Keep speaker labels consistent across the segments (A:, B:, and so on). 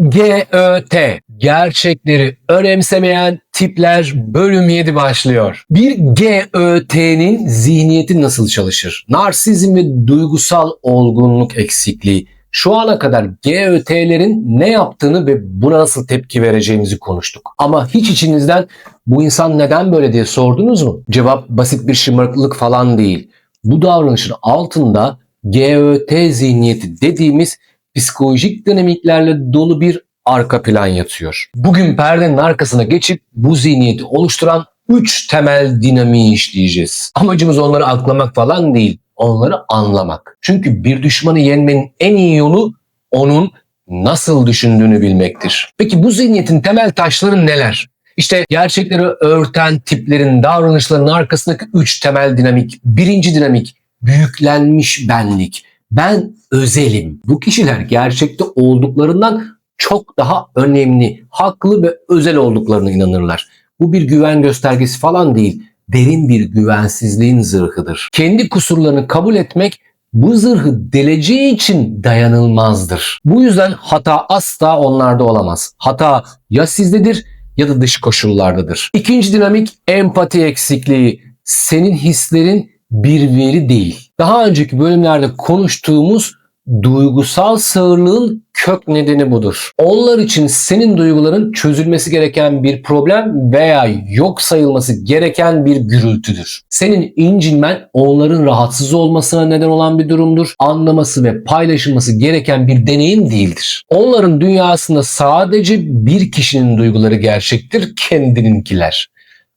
A: GÖT Gerçekleri önemsemeyen tipler bölüm 7 başlıyor. Bir GÖT'nin zihniyeti nasıl çalışır? Narsizm ve duygusal olgunluk eksikliği. Şu ana kadar GÖT'lerin ne yaptığını ve buna nasıl tepki vereceğimizi konuştuk. Ama hiç içinizden bu insan neden böyle diye sordunuz mu? Cevap basit bir şımarıklık falan değil. Bu davranışın altında GÖT zihniyeti dediğimiz psikolojik dinamiklerle dolu bir arka plan yatıyor. Bugün perdenin arkasına geçip bu zihniyeti oluşturan 3 temel dinamiği işleyeceğiz. Amacımız onları aklamak falan değil, onları anlamak. Çünkü bir düşmanı yenmenin en iyi yolu onun nasıl düşündüğünü bilmektir. Peki bu zihniyetin temel taşları neler? İşte gerçekleri örten tiplerin davranışlarının arkasındaki 3 temel dinamik. Birinci dinamik büyüklenmiş benlik. Ben özelim. Bu kişiler gerçekte olduklarından çok daha önemli, haklı ve özel olduklarına inanırlar. Bu bir güven göstergesi falan değil. Derin bir güvensizliğin zırhıdır. Kendi kusurlarını kabul etmek bu zırhı deleceği için dayanılmazdır. Bu yüzden hata asla onlarda olamaz. Hata ya sizdedir ya da dış koşullardadır. İkinci dinamik empati eksikliği. Senin hislerin bir veri değil. Daha önceki bölümlerde konuştuğumuz duygusal sağırlığın kök nedeni budur. Onlar için senin duyguların çözülmesi gereken bir problem veya yok sayılması gereken bir gürültüdür. Senin incinmen onların rahatsız olmasına neden olan bir durumdur. Anlaması ve paylaşılması gereken bir deneyim değildir. Onların dünyasında sadece bir kişinin duyguları gerçektir, kendininkiler.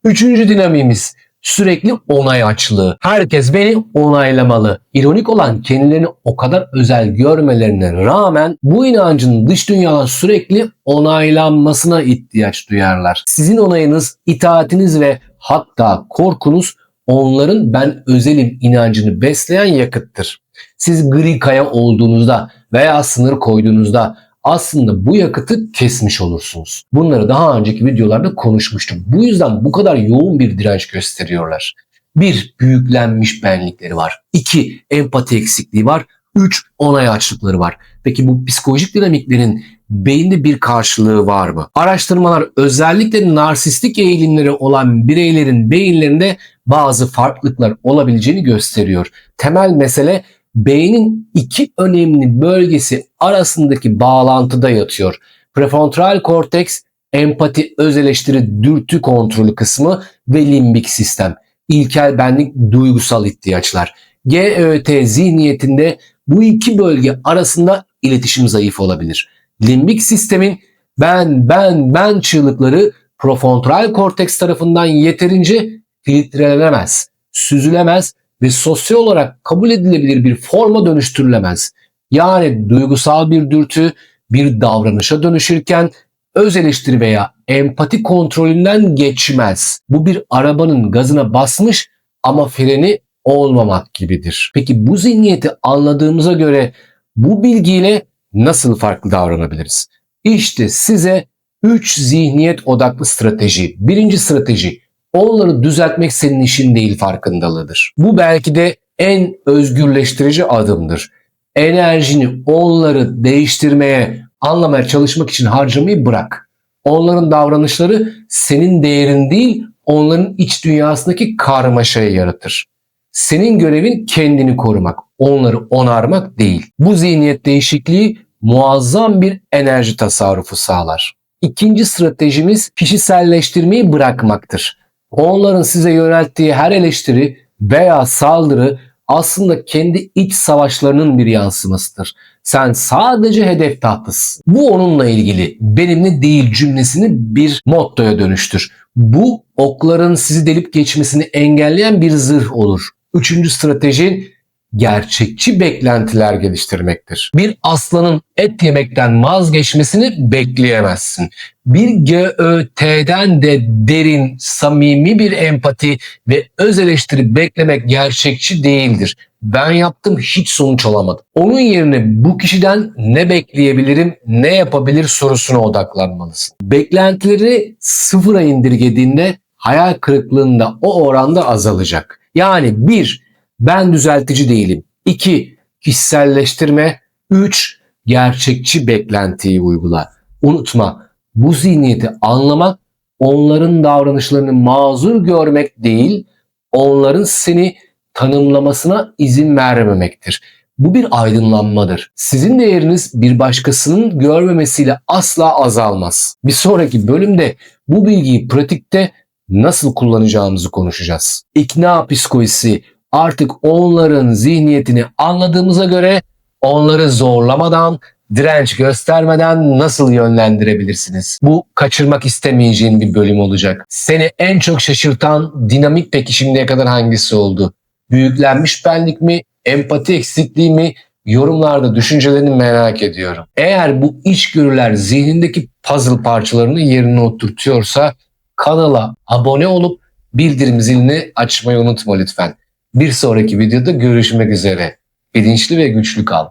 A: Üçüncü dinamimiz sürekli onay açlığı. Herkes beni onaylamalı. İronik olan kendilerini o kadar özel görmelerine rağmen bu inancın dış dünyadan sürekli onaylanmasına ihtiyaç duyarlar. Sizin onayınız, itaatiniz ve hatta korkunuz onların ben özelim inancını besleyen yakıttır. Siz gri kaya olduğunuzda veya sınır koyduğunuzda aslında bu yakıtı kesmiş olursunuz. Bunları daha önceki videolarda konuşmuştum. Bu yüzden bu kadar yoğun bir direnç gösteriyorlar. Bir, büyüklenmiş benlikleri var. İki, empati eksikliği var. Üç, onay açlıkları var. Peki bu psikolojik dinamiklerin beyinde bir karşılığı var mı? Araştırmalar özellikle narsistik eğilimleri olan bireylerin beyinlerinde bazı farklılıklar olabileceğini gösteriyor. Temel mesele beynin iki önemli bölgesi arasındaki bağlantıda yatıyor. Prefrontal korteks, empati, öz eleştiri, dürtü kontrolü kısmı ve limbik sistem. İlkel benlik, duygusal ihtiyaçlar. GÖT zihniyetinde bu iki bölge arasında iletişim zayıf olabilir. Limbik sistemin ben, ben, ben çığlıkları prefrontal korteks tarafından yeterince filtrelenemez, süzülemez ve sosyal olarak kabul edilebilir bir forma dönüştürülemez. Yani duygusal bir dürtü bir davranışa dönüşürken öz eleştiri veya empati kontrolünden geçmez. Bu bir arabanın gazına basmış ama freni olmamak gibidir. Peki bu zihniyeti anladığımıza göre bu bilgiyle nasıl farklı davranabiliriz? İşte size 3 zihniyet odaklı strateji. Birinci strateji Onları düzeltmek senin işin değil farkındalığıdır. Bu belki de en özgürleştirici adımdır. Enerjini onları değiştirmeye, anlamaya çalışmak için harcamayı bırak. Onların davranışları senin değerin değil, onların iç dünyasındaki karmaşayı yaratır. Senin görevin kendini korumak, onları onarmak değil. Bu zihniyet değişikliği muazzam bir enerji tasarrufu sağlar. İkinci stratejimiz kişiselleştirmeyi bırakmaktır. Onların size yönelttiği her eleştiri veya saldırı aslında kendi iç savaşlarının bir yansımasıdır. Sen sadece hedef tahtasın. Bu onunla ilgili benimle değil cümlesini bir mottoya dönüştür. Bu okların sizi delip geçmesini engelleyen bir zırh olur. Üçüncü strateji gerçekçi beklentiler geliştirmektir. Bir aslanın et yemekten vazgeçmesini bekleyemezsin. Bir GÖT'den de derin, samimi bir empati ve öz eleştiri beklemek gerçekçi değildir. Ben yaptım hiç sonuç alamadım. Onun yerine bu kişiden ne bekleyebilirim, ne yapabilir sorusuna odaklanmalısın. Beklentileri sıfıra indirgediğinde hayal kırıklığında o oranda azalacak. Yani bir, ben düzeltici değilim. 2. Kişiselleştirme. 3. Gerçekçi beklentiyi uygula. Unutma bu zihniyeti anlamak onların davranışlarını mazur görmek değil, onların seni tanımlamasına izin vermemektir. Bu bir aydınlanmadır. Sizin değeriniz bir başkasının görmemesiyle asla azalmaz. Bir sonraki bölümde bu bilgiyi pratikte nasıl kullanacağımızı konuşacağız. İkna psikolojisi artık onların zihniyetini anladığımıza göre onları zorlamadan, direnç göstermeden nasıl yönlendirebilirsiniz? Bu kaçırmak istemeyeceğin bir bölüm olacak. Seni en çok şaşırtan dinamik peki şimdiye kadar hangisi oldu? Büyüklenmiş benlik mi, empati eksikliği mi? Yorumlarda düşüncelerini merak ediyorum. Eğer bu içgörüler zihnindeki puzzle parçalarını yerine oturtuyorsa kanala abone olup bildirim zilini açmayı unutma lütfen. Bir sonraki videoda görüşmek üzere. Bilinçli ve güçlü kal.